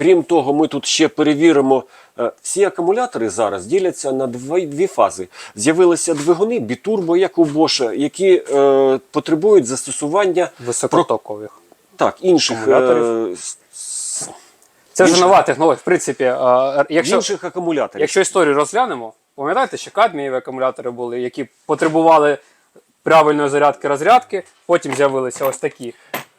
Крім того, ми тут ще перевіримо. е, Всі акумулятори зараз діляться на дві, дві фази. З'явилися двигуни бітурбо, як у Боша, які е, потребують застосування Високотокових. так, інших, Акумуляторів. е, Це вже Більше- нова технологія. В принципі, е, якщо, інших акумуляторів. якщо історію розглянемо, пам'ятаєте, що кадмієві акумулятори були, які потребували правильної зарядки розрядки, потім з'явилися ось такі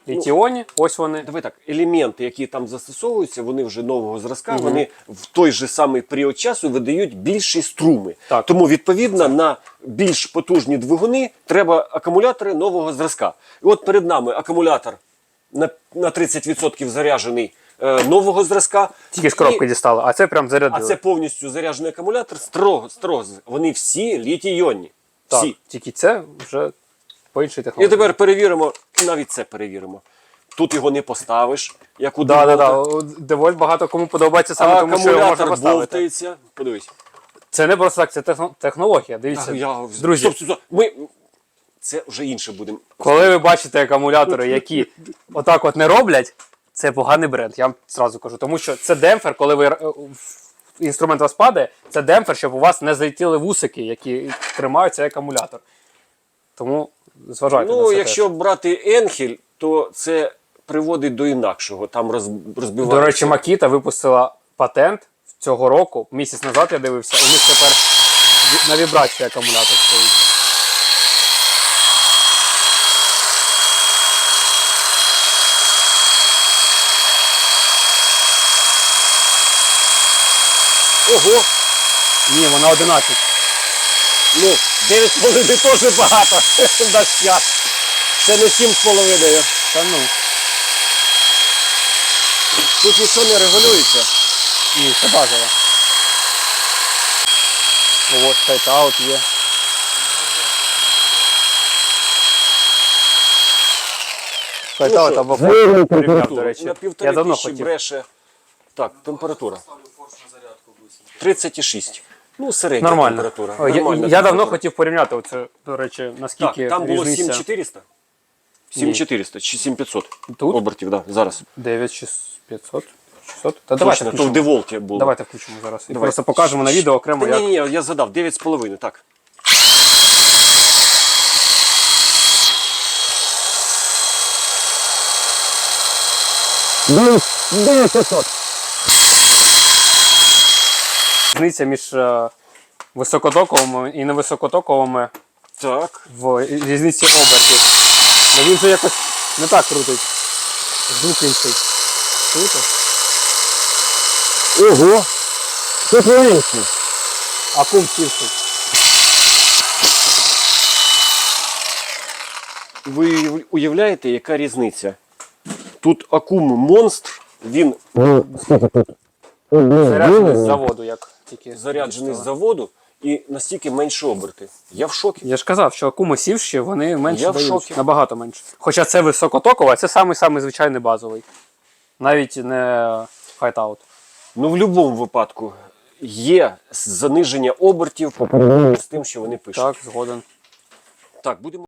літіоні, ось вони. Давай так, елементи, які там застосовуються, вони вже нового зразка, вони в той же самий період часу видають більші струми. Так. Тому, відповідно, на більш потужні двигуни треба акумулятори нового зразка. І от перед нами акумулятор на, на 30% заряджений е, нового зразка. Тільки з коробки І- дістали, а це прям А зарядили. це повністю заряджений акумулятор, строго, строго. Вони всі літій-іонні. так, Всі. тільки це вже по іншій І тепер перевіримо, навіть це перевіримо. Тут його не поставиш, як у Да, да, да. Девольт багато кому подобається саме тому, що його можна акумулятор поставити. бовтається. Подивись. Це не просто так, це техно- технологія. Дивіться, А, я... друзі, Стоп, стоп, стоп. Ми... Це вже інше будемо. коли ви бачите акумулятори, які отак от не роблять, це поганий бренд. Я вам зразу кажу. Тому що це демпфер, коли ви е, в- інструмент у вас падає, це демпфер, щоб у вас не злетіли вусики, які тримають цей акумулятор. Тому зважайте на Ну, це. якщо брати Енхель, то це приводить до інакшого. Там розбивається. До речі, Makita випустила патент цього року. Місяць назад я дивився, у них тепер на вібрації акумулятор стоїть. Ого! Ні, вона 11. Ну, 9,5 теж багато. Дасть час. Це не 7,5. Та ну. Тут нічого не регулюється. Ні, це базово. Ось сайт-аут є. Сайт-аут або Температура. до речі. На півтори тисячі бреше. Так, температура. 36. Ну, середня Нормально. температура. О, Я, Нормальна я давно температура. хотів порівняти оце, до речі, Так, наскільки там було різниця. 7400. 7400 чи 7500 Тут? обертів, да, зараз. 9500? 600? Та давайте Точно, то в включимо. Деволті було. Давайте включимо зараз. І Давай. просто покажемо на відео окремо, Та як. ні, ні, я задав 9,5, так. Різниця між е, високотоковими і невисокотоковими Так. в різниці обертів. Ну він же якось не так крутить. Звук інший. Чуєте? Ого! Це по-іншому. А кум сівший. Ви уявляєте, яка різниця? Тут акум монстр, він Заряджений з заводу, як тільки. заряджений з заводу і настільки менше оберти. Я в шокі. Я ж казав, що акумосівші вони менше Я в дають, шокі. набагато менше. Хоча це високотокове, а це самий самий звичайний базовий. Навіть не хайтаут. Ну, в будь-якому випадку є заниження обертів з тим, що вони пишуть. Так, згоден. Так, будемо.